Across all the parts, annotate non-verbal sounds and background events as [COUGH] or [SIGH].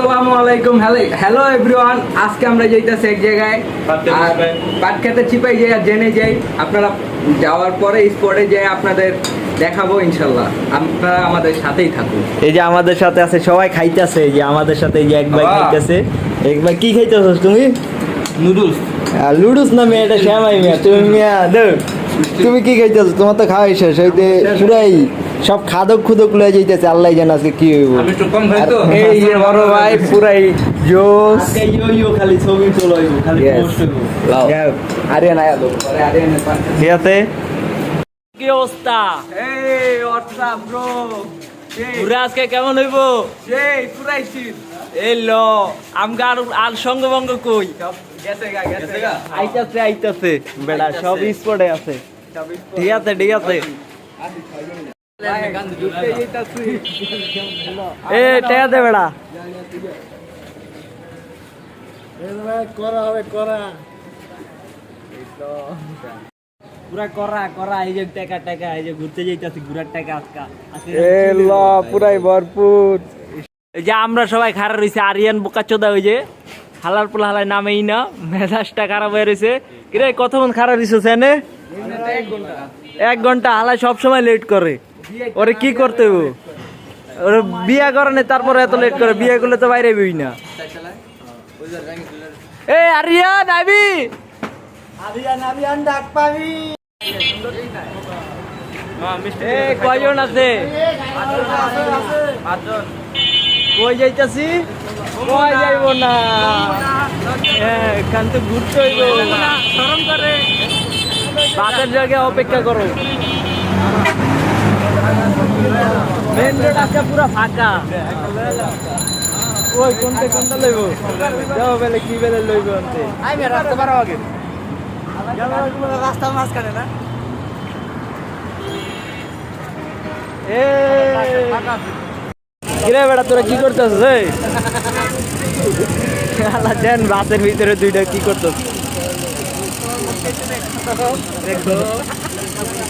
আসসালামু আলাইকুম। Hello hello everyone আজকে আমরা যাইতেছি এক জায়গায়। পাট খেতে আর চিপাই। পাট চিপাই যাই আর জেনে যাই। আপনারা যাওয়ার পরে স্পটে যাই আপনাদের দেখাবো ইনশাল্লাহ। আপনারা আমাদের সাথেই থাকুন। এই যে আমাদের সাথে আছে সবাই খাইতেছে। এই যে আমাদের সাথে এই যে এক ভাই খাইতেছে। এক ভাই কি খাইতেছস তুমি? নুডলস। আর লুডুস না মেয়ে? এটা শ্যামাই মিয়া। তুমি মিয়া তুমি কি খাইতেছো তোমার তো খাওয়াই শেষ। হইতে পুরাই সব খাদক খুদক লয়ে যাইতেছে আল্লাহ জানে আজকে কি হইব। আমি একটু কম খাই তো। এই যে বড় ভাই পুরাই জোস আজকে খালি ছবি তোলা খালি পরে আরিয়ান ঠিক আছে কি অবস্থা? এই হোয়াটসঅ্যাপ ব্রো ঘুরে আজকে কেমন হইব? সেই পুরাই শীত এই ল আমগা আর আর সঙ্গ ভঙ্গ কই? সব গেছে গা গেছে গা। আইতাছে আইতাছে। বেড়া সব স্পটে আছে। ঠিক আছে ঠিক আছে এ টেয়া দে বেড়া। পুরা করা করা এই যে টাকা টাকা এই যে ঘুরতে যাইতাছি ঘুরার টাকা আজকা। এ ল পুরাই ভরপুর। এই যে আমরা সবাই খারাপ রয়েছে আরিয়ান বোকা চোদা ওই যে। হালার পোলা হালাই নামেই না মেজাজটা খারাপ হয়ে রয়েছে কিরে কতক্ষণ খারাপ রয়েছে সেনে? এক ঘণ্টা। এক ঘণ্টা হালাই সব সময় লেট করে। ওরে কি করতে ওরে বিয়া করে না তারপরে এত লেট করে। বিয়ে করলে তো বাইরে বই না। এ আরিয়ান আইবি এ কয়জন আছে? কই যাইতাছি? কই যাইব না? হ্যাঁ এখান তো ঘুরতে হইব। বাসের জায়গায় অপেক্ষা করো। মেন রোড আজকে পুরো ফাঁকা। ওই কোনটা লইব? যাও বেলে কি বেলে লইব আমি রাস্তা পারো আগে রাস্তা মাঝখানে না এ কিরে বেটা তোরা কি করতেছ এই? আল্লাহ দেন বাসের ভিতরে দুইটা কি করতেছ?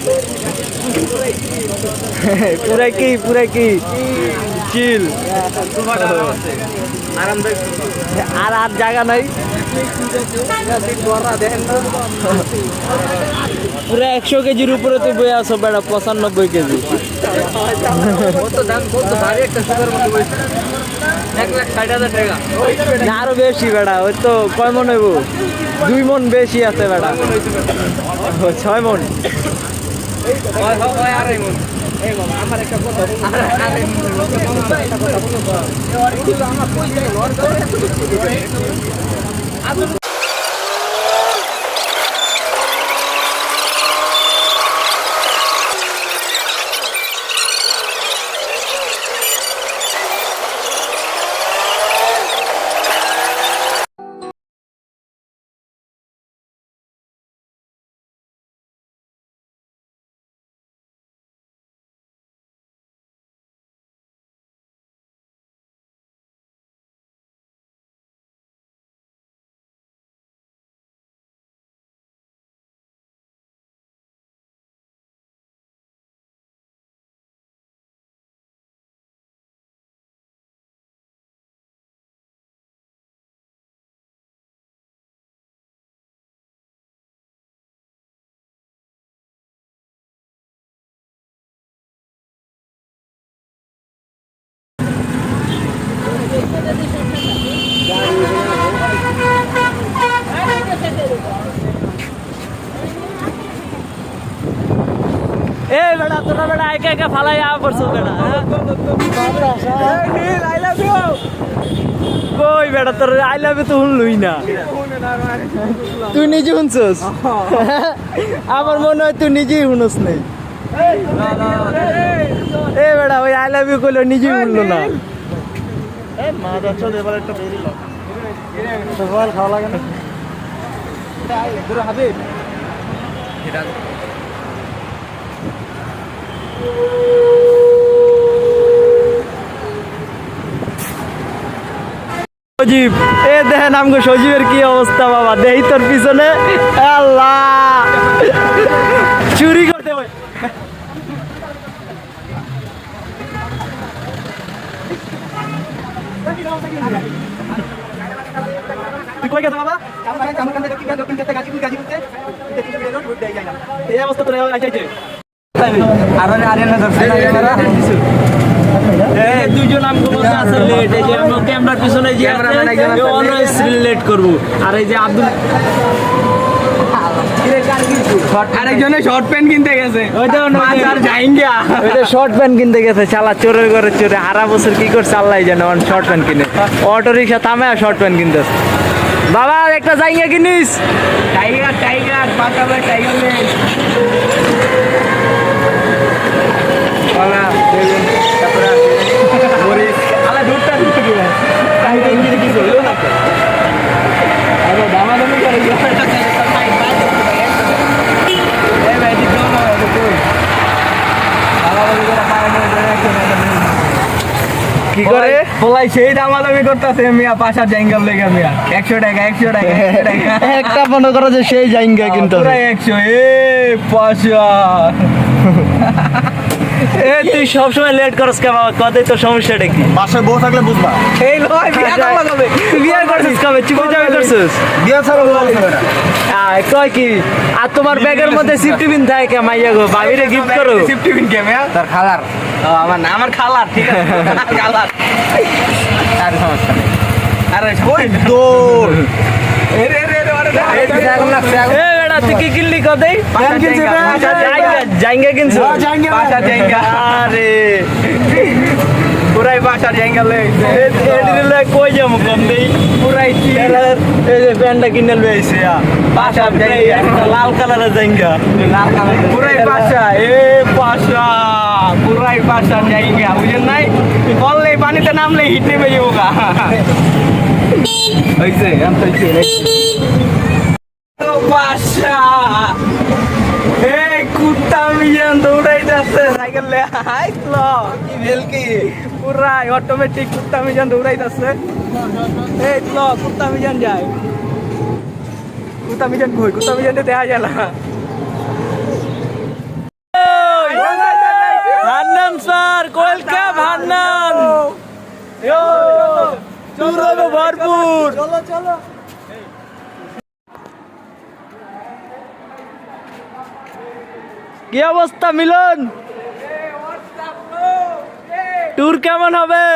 [LAUGHS] পুরা কি পুরা কি? চিল আর আর জায়গা নাই। পুরো একশো কেজির উপরে তুই বয়ে আসো বেড়া, পঁচানব্বই কেজি। আরও বেশি বেড়া, ওই তো কয় মন হইব? দুই মন বেশি আছে বেড়া। ছয় মন। আমার একটা কথা আমার পয়সা তোরা বেড়া একা একা ফালাই আ পড়ছো বেড়া হ্যাঁ? কই বেড়া তোর আই লাভ তো শুনলুই না। তুই নিজে শুনছস? আমার মনে হয় তুই নিজেই শুনস নাই। এ বেড়া ওই আই লাভ ইউ কইলো নিজেই শুনলো না। সজীব, এ দেখেন আমগো সজীবের কি অবস্থা বাবা, দেহি তোর পিছনে। আল্লাহ। চুরি করতে হয়। তুই কই গেছ বাবা? আমার আমার কাছে দক্ষিণ গাজীপুর গাজীপুরতে এই অবস্থা তোর আইছে আর আরে না এই দুইজন আমগো মধ্যে আছে লেট এই যে আমরা ক্যামেরার পিছনে যে আছে, আছে অলওয়েজ লেট করব। আর এই যে আব্দুল আরেকজনে শর্ট প্যান্ট কিনতে গেছে। আর শর্ট প্যান্ট কিনতে গেছে চালা চোরের ঘরে চোরে। হারা বছর কি করছে আল্লাহ জানে শর্ট প্যান্ট কিনে। অটো রিক্সা থামে আর শর্ট প্যান্ট কিনতেছে বাবা একটা জায়গা কিনিস। টাইগার টাইগার টাইগার নেই তারপরে আছে মরিচ আলা দুধটা দিতে কি দামা দামি করে? গেল এই ভাই দিতে না ভাই দামা দামি করে কি করে বলাই সেই দামাদামি করতেছে মিয়া পাশা জাঙ্গল লেগে মিয়া। একশো টাকা একশো [LAUGHS] টাকা একটা মনে করো যে সেই জাইঙ্গা কিন্তু পুরা একশো এ পাশা। [LAUGHS] এ তুই সবসময় লেট করস কে বাবা কতই তোর সমস্যাটা কি? বাসায় বউ থাকলে বুঝবা। এই লয় বিয়া করা যাবে তুই বিয়ে করছিস কবে? চুপে যাবে করছিস? বিয়ে ছাড়া বউ হবে না। আয়, কয় কি? আর তোমার ব্যাগের মধ্যে সিফটি বিন থাকে কে মাইয়া গো ভাবিরে গিফট করো। ফিফটি পিন কে মিয়া তার খালার। আমার না আমার খালার ঠিক আছে। [LAUGHS] খালার। আর সমস্যা নেই। আরে ওই দৌড়। এ রে রে রে আরে এই বেটা তুই কি কিনলি কতই প্যান কিনছি আরে। পুরাই লেগেছে এডিরে লয় কই যাব কম দেই পুরাই এই যে প্যান্টটা কিনে লইছে পাশা জাঙ্গা লাল কালারের জায়গা। পুরাই পাশা এ পাশা। পুরাই পাশা জায়গা বুঝেন নাই? বললে পানিতে নামলে হিট যাব গা। হইছে এম তো পাশা এই কুত্তা মিজান দৌড়াইতেছে সাইকেল লে। আইছিল কি? ভেলকি পুরাই অটোমেটিক কুত্তা মিজান দৌড়াইতেছে এই তো কুত্তা মিজান যায় কুত্তা মিজান কই কুত্তা মিজান দেখা যায় না। Hannan sir welcome Hannan tour হবে ভরপুর। কি অবস্থা মিলন ট্যুর কেমন হবে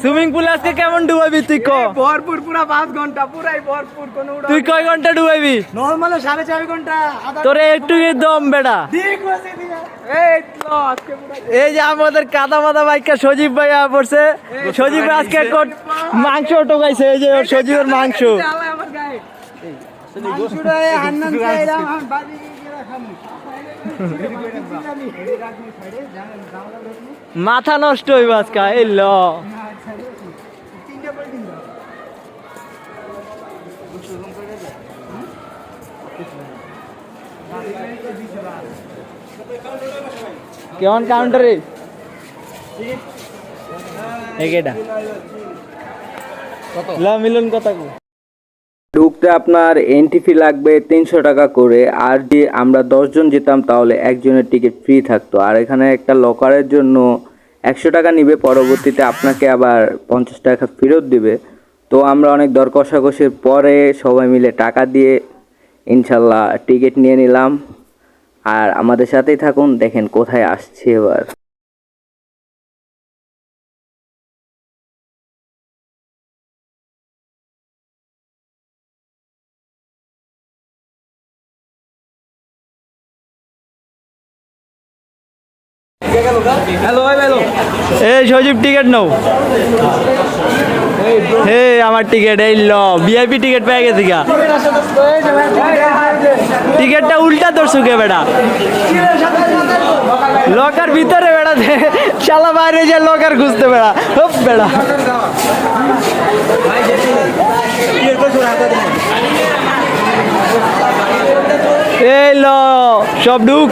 সুইমিং পুল আজকে কেমন ডুবাবি তুই ক ভরপুর পুরা পাঁচ ঘণ্টা পুরাই ভরপুর কোনো উড়া তুই কয় ঘণ্টা ডুবাবি নর্মালে সাড়ে চার ঘণ্টা তোরে একটু কি দম বেড়া এই যে আমাদের কাদা মাদা বাইকা সজীব ভাই পড়ছে সজীব ভাই আজকে কোট মাংস টোকাইছে এই যে ওর সজীবের মাংস জ্বালায় আমার গায়ে মাংসটা মাথা নষ্ট হইব আজকে এই ল। কেমন কাউন্টারে একেটা ল মিলন কথা কো ঢুকতে আপনার এন্ট্রি ফি লাগবে তিনশো টাকা করে, আর যে আমরা দশজন যেতাম তাহলে একজনের টিকিট ফ্রি থাকতো। আর এখানে একটা লকারের জন্য একশো টাকা নিবে, পরবর্তীতে আপনাকে আবার পঞ্চাশ টাকা ফেরত দিবে। তো আমরা অনেক দর কষাকষির পরে সবাই মিলে টাকা দিয়ে ইনশাল্লাহ টিকিট নিয়ে নিলাম। আর আমাদের সাথেই থাকুন, দেখেন কোথায় আসছে এবার। হ্যালো হ্যালো এই সজীব টিকিট নাও। হে আমার টিকিট এই ল ভিআইপি টিকিট পেয়ে গেছি গা। টিকিটটা উল্টা ধরছু কে বেটা? লকার ভিতরে বেড়া দে শালা বাইরে যে লকার খুঁজতে বেড়া হপ বেড়া এই ল, সব ঢুক।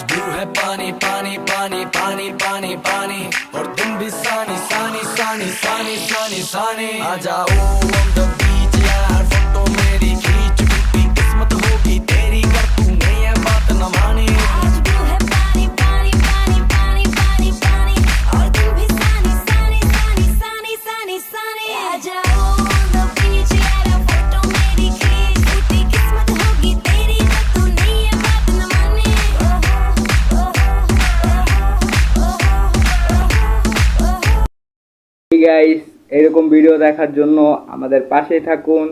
आज ब्लू है पानी पानी पानी पानी पानी पानी। और तुम भी सानी सानी सानी सानी सानी सानी। आ जाओ এরকম ভিডিও দেখার জন্য আমাদের পাশেই থাকুন।